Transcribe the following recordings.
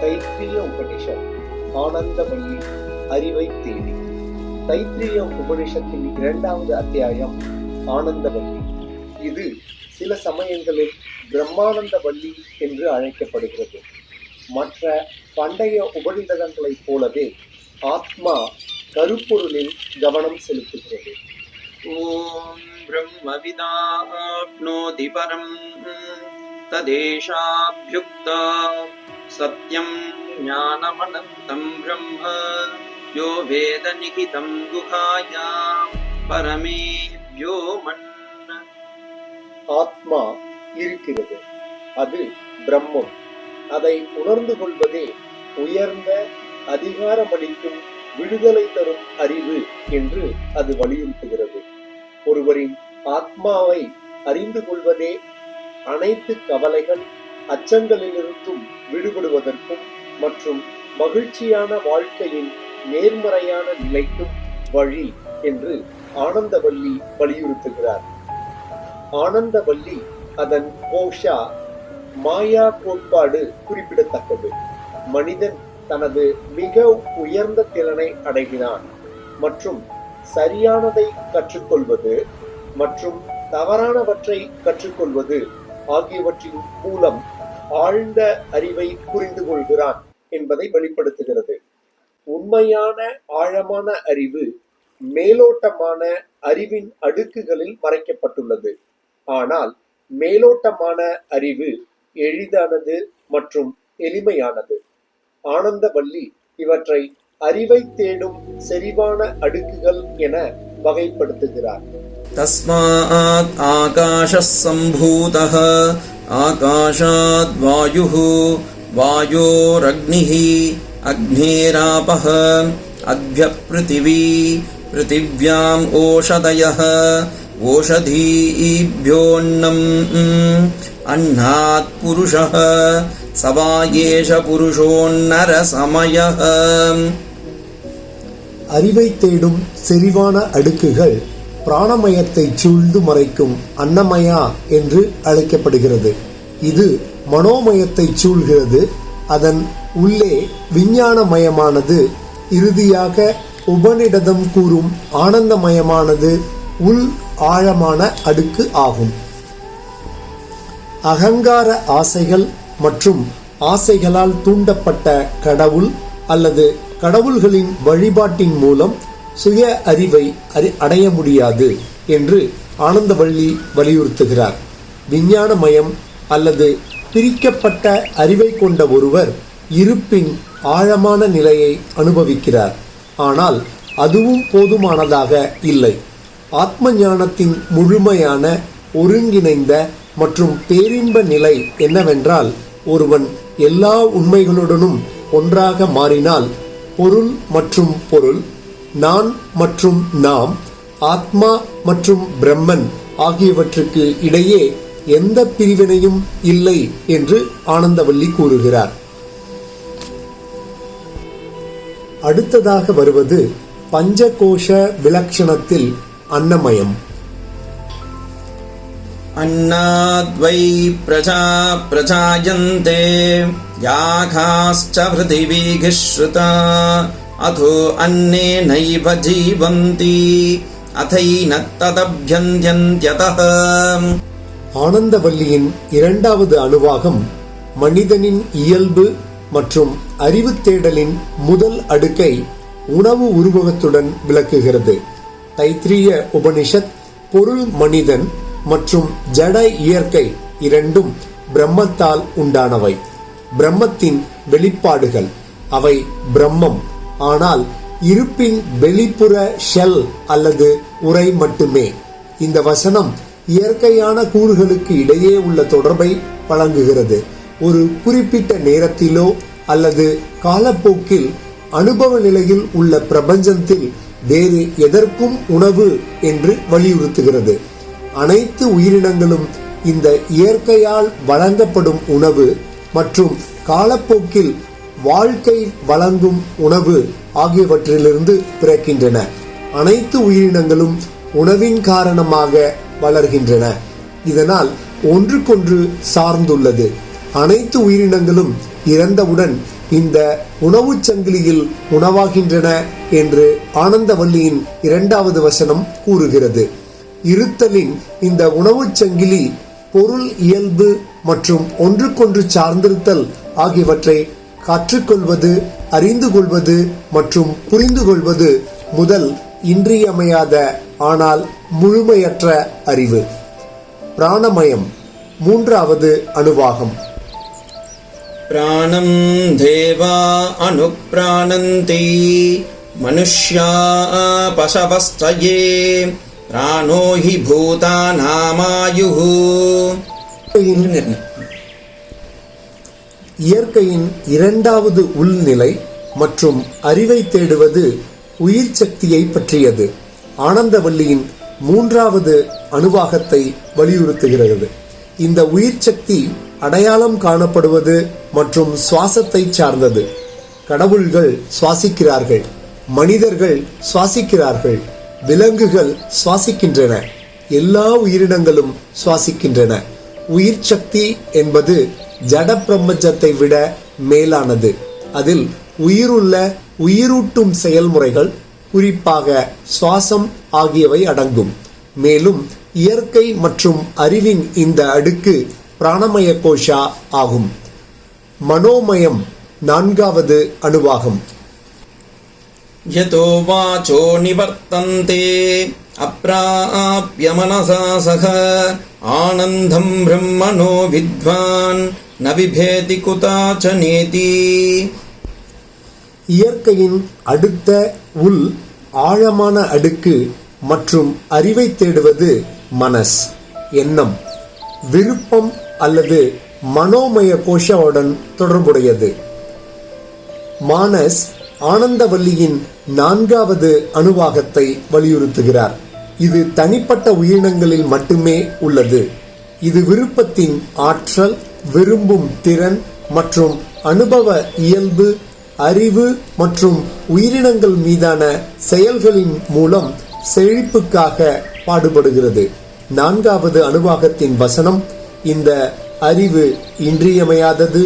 தைத்திரிய உபனிஷம் ஆனந்தமயி அறிவை தேடி. தைத்திரிய உபனிஷத்தின் இரண்டாவது அத்தியாயம் ஆனந்தவல்லி. இது சில சமயங்களில் பிரம்மானந்த வள்ளி என்று அழைக்கப்படுகிறது. மற்ற பண்டைய உபநிடதங்களைப் போலவே ஆத்மா கருப்பொருளில் கவனம் செலுத்துகிறது. ஓம் பிரம்மவிதாப்னோதி பரம் ததேஷாபியுக்தா. सत्यं ज्ञानमनन्तं ब्रह्म यो वेदनिहितं गुहायां परमे व्योमन् ஆத்மா இருக்கிறது அது பிரம்மம் அதை உணர்ந்து கொள்வதே உயர்ந்த அதிகாரமளிக்கும் விடுதலை தரும் அறிவு என்று அது வலியுறுத்துகிறது ஒருவரின் ஆத்மாவை அறிந்து கொள்வதே அனைத்து கவலைகள் அச்சங்களிலிருந்தும் விடுபடுவதற்கும் மற்றும் மகிழ்ச்சியான வாழ்க்கையின் நேர்மறையான நிலைக்கும் வழி என்று ஆனந்தவல்லி வலியுறுத்துகிறார். ஆனந்தவல்லி அதன் கோஷா மாயா கோட்பாடு குறிப்பிடத்தக்கது. மனிதன் தனது மிக உயர்ந்த திறனை அடைகிறான் மற்றும் சரியானதை கற்றுக்கொள்வது மற்றும் தவறானவற்றை கற்றுக்கொள்வது ஆகியவற்றின் மூலம் ஆழ்ந்த அறிவை புரிந்து கொள்கிறான் என்பதை வெளிப்படுத்துகிறது. உண்மையான ஆழமான அறிவு மேலோட்டமான அறிவின் அடுக்குகளில் மறைக்கப்பட்டுள்ளது. ஆனால் மேலோட்டமான அறிவு எளிதானது மற்றும் எளிமையானது. ஆனந்தவல்லி இவற்றை அறிவை தேடும் செறிவான அடுக்குகள் என வகைப்படுத்துகிறார். தஸ்மாத் ஆகாஷ சம்பூதக आकाशात् वायुः वायोरग्निः अग्नेरापः अभ्यः पृथिवी पृथिव्याम् ओषधयः ओषधीभ्योऽन्नम् अन्नात् पुरुषः स वा एष पुरुषोन्नरसमयः அறிவை தேடும் செறிவான அடுக்குகள் பிராணமயத்தை சூழ்ந்து மறைக்கும் அன்னமயா என்று அழைக்கப்படுகிறது. இது மனோமயத்தை சூழ்கிறது. அதன் உள்ளே விஞ்ஞானமயமானது இறுதியாக உபநிடதம் கூறும் ஆனந்தமயமானது உள் ஆழமான அடுக்கு ஆகும். அகங்கார ஆசைகள் மற்றும் ஆசைகளால் தூண்டப்பட்ட கடவுள் அல்லது கடவுள்களின் வழிபாட்டின் மூலம் சுய அறிவை அறி அடைய முடியாது என்று ஆனந்தவள்ளி வலியுறுத்துகிறார். விஞ்ஞானமயம் அல்லது பிரிக்கப்பட்ட அறிவை கொண்ட ஒருவர் இருப்பின் ஆழமான நிலையை அனுபவிக்கிறார். ஆனால் அதுவும் போதுமானதாக இல்லை. ஆத்ம ஞானத்தின் முழுமையான ஒருங்கிணைந்த மற்றும் பேரின்ப நிலை என்னவென்றால் ஒருவன் எல்லா உண்மைகளுடனும் ஒன்றாக மாறினால் பொருள் மற்றும் பொருள் நான் மற்றும் நாம் ஆத்மா மற்றும் பிரம்மன் ஆகியவற்றுக்கு இடையே எந்த பிரிவினையும் இல்லை என்று ஆனந்தவல்லி கூறுகிறார் அடுத்ததாக வருவது பஞ்சகோஷ விலக்ஷணத்தில் அன்னமயம் अन्नाद्वै प्रजा प्रजायन्ते याघाश्च पृथिवीभिः श्रुता अथो अन्नेनैव जीवन्ति अथैनत्तदभ्यन्त्यन्त्यतः ஆனந்தவல்லியின் இரண்டாவது அணுவாகம் மனிதனின் இயல்பு மற்றும் அறிவு தேடலின் முதல் அடுக்கை உணவு உருவகத்துடன் விளக்குகிறது தைத்திரிய உபனிஷத் பொருள் மனிதன் மற்றும் ஜட இயற்கை இரண்டும் பிரம்மத்தால் உண்டானவை பிரம்மத்தின் வெளிப்பாடுகள் அவை பிரம்மம் ஆனால் இருப்பின் வெளிப்புற ஷெல் அல்லது உரை மட்டுமே. இந்த வசனம் இயற்கையான கூறுகளுக்கு இடையே உள்ள தொடர்பை வழங்குகிறது. ஒரு குறிப்பிட்ட நேரத்திலோ அல்லது காலப்போக்கில் அனுபவ நிலையில் உள்ள பிரபஞ்சத்தில் வேறு எதற்கும் உணவு என்று வலியுறுத்துகிறது. அனைத்து உயிரினங்களும் இந்த இயற்கையால் வழங்கப்படும் உணவு மற்றும் காலப்போக்கில் வாழ்க்கை வழங்கும் உணவு ஆகியவற்றிலிருந்து பிறக்கின்றன. அனைத்து உயிரினங்களும் உணவின் காரணமாக வளர்கின்றன. இதனால் ஒன்றுக்கொன்று சார்ந்துள்ளது. அனைத்து உயிரினங்களும் இறந்தவுடன் இந்த உணவுச் சங்கிலியில் உணவாகின்றன என்று ஆனந்தவல்லியின் இரண்டாவது வசனம் கூறுகிறது. இருத்தலின் இந்த உணவுச் சங்கிலி பொருள் இயல்பு மற்றும் ஒன்றுக்கொன்று சார்ந்திருத்தல் ஆகியவற்றை கற்றுக்கொள்வது அறிந்து கொள்வது மற்றும் புரிந்து கொள்வது முதல் இன்றியமையாத ஆனால் முழுமையற்ற அறிவு. பிராணமயம் மூன்றாவது அணுவாகும். பிராணம் தேவா அணுப்பிராணந்தி மனுஷ்யா பசவஸ்தயே பூதா ஹி நிர்ணயம் இயற்கையின் இரண்டாவது உள்நிலை மற்றும் அறிவை தேடுவது உயிர் சக்தியை பற்றியது. ஆனந்தவல்லியின் மூன்றாவது அணுவாகத்தை வலியுறுத்துகிறது. இந்த உயிர் சக்தி அடையாளம் காணப்படுவது மற்றும் சுவாசத்தை சார்ந்தது. கடவுள்கள் சுவாசிக்கிறார்கள் மனிதர்கள் சுவாசிக்கிறார்கள் விலங்குகள் சுவாசிக்கின்றன எல்லா உயிரினங்களும் சுவாசிக்கின்றன. உயிர் சக்தி என்பது ஜட பிரபஞ்சத்தை விட மேலானது. அதில் உயிருள்ள உயிரூட்டும் செயல்முறைகள் குறிப்பாக சுவாசம் ஆகியவை அடங்கும். மேலும் இயற்கை மற்றும் அறிவின் இந்த அடுக்கு பிராணமய கோஷா ஆகும். மனோமயம் நான்காவது அணுவாகும். யதோ வாச்சோ நிவர்த்தந்தே அப்ராப்ய மனசா சக ஆனந்தம் பிரம்மனோ வித்வான் ந விபேதி குதாச்சனேதி இயற்கையின் அடுத்த உள் ஆழமான அடுக்கு மற்றும் அறிவை தேடுவது மனஸ் எண்ணம். விருப்பம் அல்லது மனோமய கோஷாவுடன் தொடர்புடையது. மானஸ் ஆனந்தவல்லியின் நான்காவது அணுவாகத்தை வலியுறுத்துகிறார். இது தனிப்பட்ட உயிரினங்களில் மட்டுமே உள்ளது. இது விருப்பத்தின் ஆற்றல் விரும்பும் திறன் மற்றும் அனுபவ இயல்பு அறிவு மற்றும் உயிரினங்கள் மீதான செயல்களின் மூலம் செழிப்புக்காக பாடுபடுகிறது. நான்காவது அணுவாகத்தின் வசனம் இந்த அறிவு இன்றியமையாதது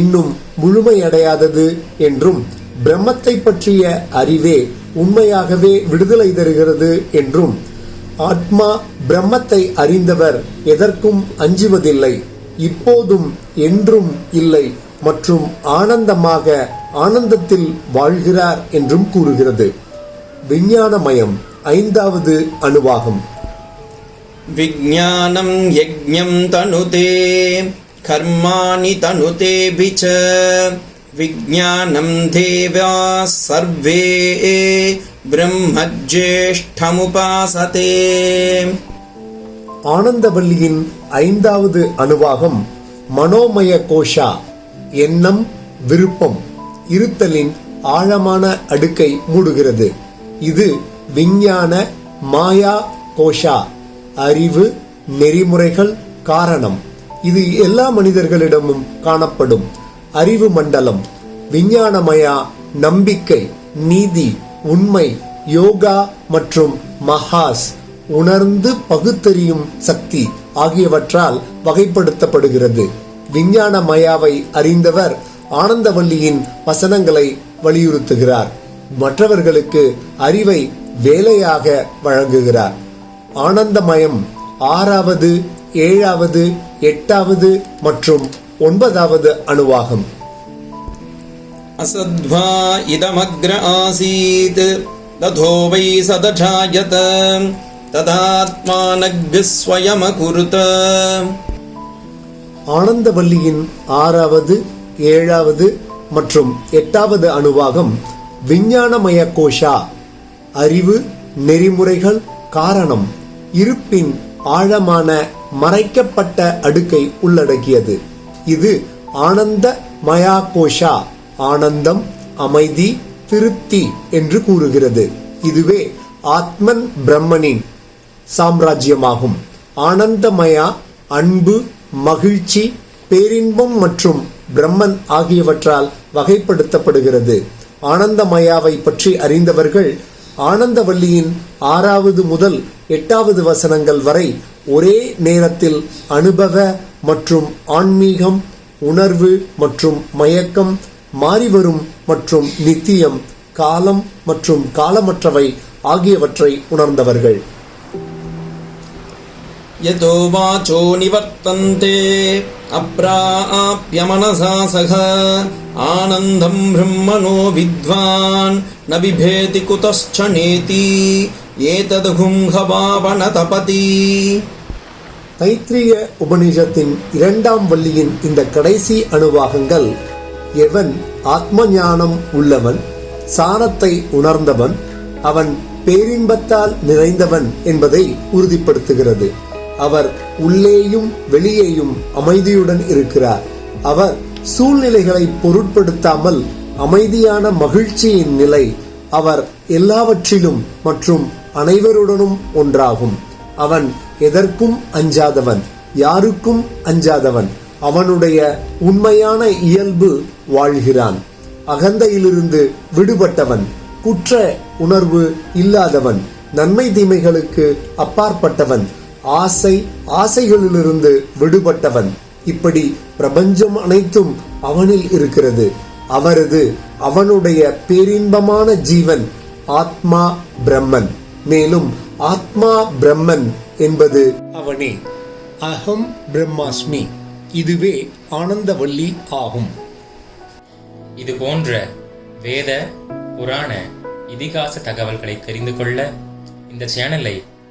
இன்னும் முழுமையடையாதது என்றும் பிரம்மத்தை பற்றிய அறிவே உண்மையாகவே விடுதலை தருகிறது என்றும் ஆத்மா பிரம்மத்தை அறிந்தவர் எதற்கும் அஞ்சுவதில்லை. இப்போதும் என்றும் இல்லை மற்றும் ஆனந்தமாக ஆனந்தத்தில் வாழ்கிறார் என்றும் கூறுகிறது. விஞ்ஞானமயம் ஐந்தாவது அணுவாகும். விஞ்ஞானம் யஜ்ஞம் தனுதே கர்மாணி தனுதே பிச்ச. விஞ்ஞானம் தேவா சர்வே பிரம்மஜேஷ்டமுபாசதே ஆனந்தவல்லியின் ஐந்தாவது அணுவாகம் மனோமய கோஷா எண்ணம் விருப்பம் இருத்தலின் ஆழமான அடுக்கை மூடுகிறது. இது விஞ்ஞான மாயா கோஷா அறிவு நெறிமுறைகள் காரணம். இது எல்லா மனிதர்களிடமும் காணப்படும். அறிவு மண்டலம் விஞ்ஞானமயா நம்பிக்கை நீதி உண்மை யோகா மற்றும் மஹாஸ். உணர்ந்து பகுத்தறியும் சக்தி ஆகியவற்றால் வகைப்படுத்தப்படுகிறது. விஞ்ஞான மயாவை அறிந்தவர் ஆனந்தவல்லியின் வசனங்களை வலியுறுத்துகிறார். மற்றவர்களுக்கு அறிவை வேலையாக வழங்குகிறார். ஆனந்தமயம் ஆறாவது ஏழாவது எட்டாவது மற்றும் ஒன்பதாவது அணுவாகும். அசத்வா இதமக்ர ஆசீத் ததோ வை ததாத்மானக்கு ஸ்வயமகுருத. ஆனந்தவல்லியின் ஆறாவது ஏழாவது மற்றும் எட்டாவது அணுவாகம் விஞ்ஞானமய கோஷா அறிவு நெறிமுறைகள் காரணம் இருப்பின் ஆழமான மறைக்கப்பட்ட அடுக்கை உள்ளடக்கியது. இது ஆனந்த மயா கோஷா ஆனந்தம் அமைதி திருப்தி என்று கூறுகிறது. இதுவே ஆத்மன் பிரம்மனின் சாம்ராஜ்யமாகும். ஆனந்தமயா அன்பு மகிழ்ச்சி பேரின்பம் மற்றும் பிரம்மன் ஆகியவற்றால் வகைப்படுத்தப்படுகிறது. ஆனந்தமயாவை பற்றி அறிந்தவர்கள் ஆனந்தவல்லியின் ஆறாவது முதல் எட்டாவது வசனங்கள் வரை ஒரே நேரத்தில் அனுபவ மற்றும் ஆன்மீகம் உணர்வு மற்றும் மயக்கம் மாறிவரும் மற்றும் நித்தியம் காலம் மற்றும் காலமற்றவை ஆகியவற்றை உணர்ந்தவர்கள். यतो वाचो निवर्तन्ते अप्राप्य मनसा सह आनन्दम् ब्रह्मणो विद्वान् न बिभेति कुतश्च नेति एतदहुङ्घवावन तपति தைத்திரிய உபனிஷத்தின் இரண்டாம் வள்ளியின் இந்த கடைசி அணுவாகங்கள் எவன் ஆத்ம ஞானம் உள்ளவன் சாரத்தை உணர்ந்தவன் அவன் பேரின்பத்தால் நிறைந்தவன் என்பதை உறுதிப்படுத்துகிறது அவர் உள்ளேயும் வெளியேயும் அமைதியுடன் இருக்கிறார். அவர் சூழ்நிலைகளை பொருட்படுத்தாமல் அமைதியான மகிழ்ச்சியின் நிலை அவர் எல்லாவற்றிலும் மற்றும் அனைவருடனும் ஒன்றாகும். அவன் எதற்கும் அஞ்சாதவன் யாருக்கும் அஞ்சாதவன் அவனுடைய உண்மையான இயல்பு வாழ்கிறான். அகந்தையிலிருந்து விடுபட்டவன் குற்ற உணர்வு இல்லாதவன் நன்மை தீமைகளுக்கு அப்பாற்பட்டவன் ஆசை ஆசைகளிலிருந்து விடுபட்டவன். இப்படி பிரபஞ்சம் அனைத்தும் அவனில் இருக்கிறது. அவரது அவனுடைய பேரின்பமான ஜீவன் ஆத்மா பிரம்மன். மேலும் ஆத்மா பிரம்மன் என்பது அவனே. அகம் பிரம்மாஸ்மி. இதுவே ஆனந்தவல்லி ஆகும். இது போன்ற வேத புராண இதிகாச தகவல்களை தெரிந்து கொள்ள இந்த சேனலை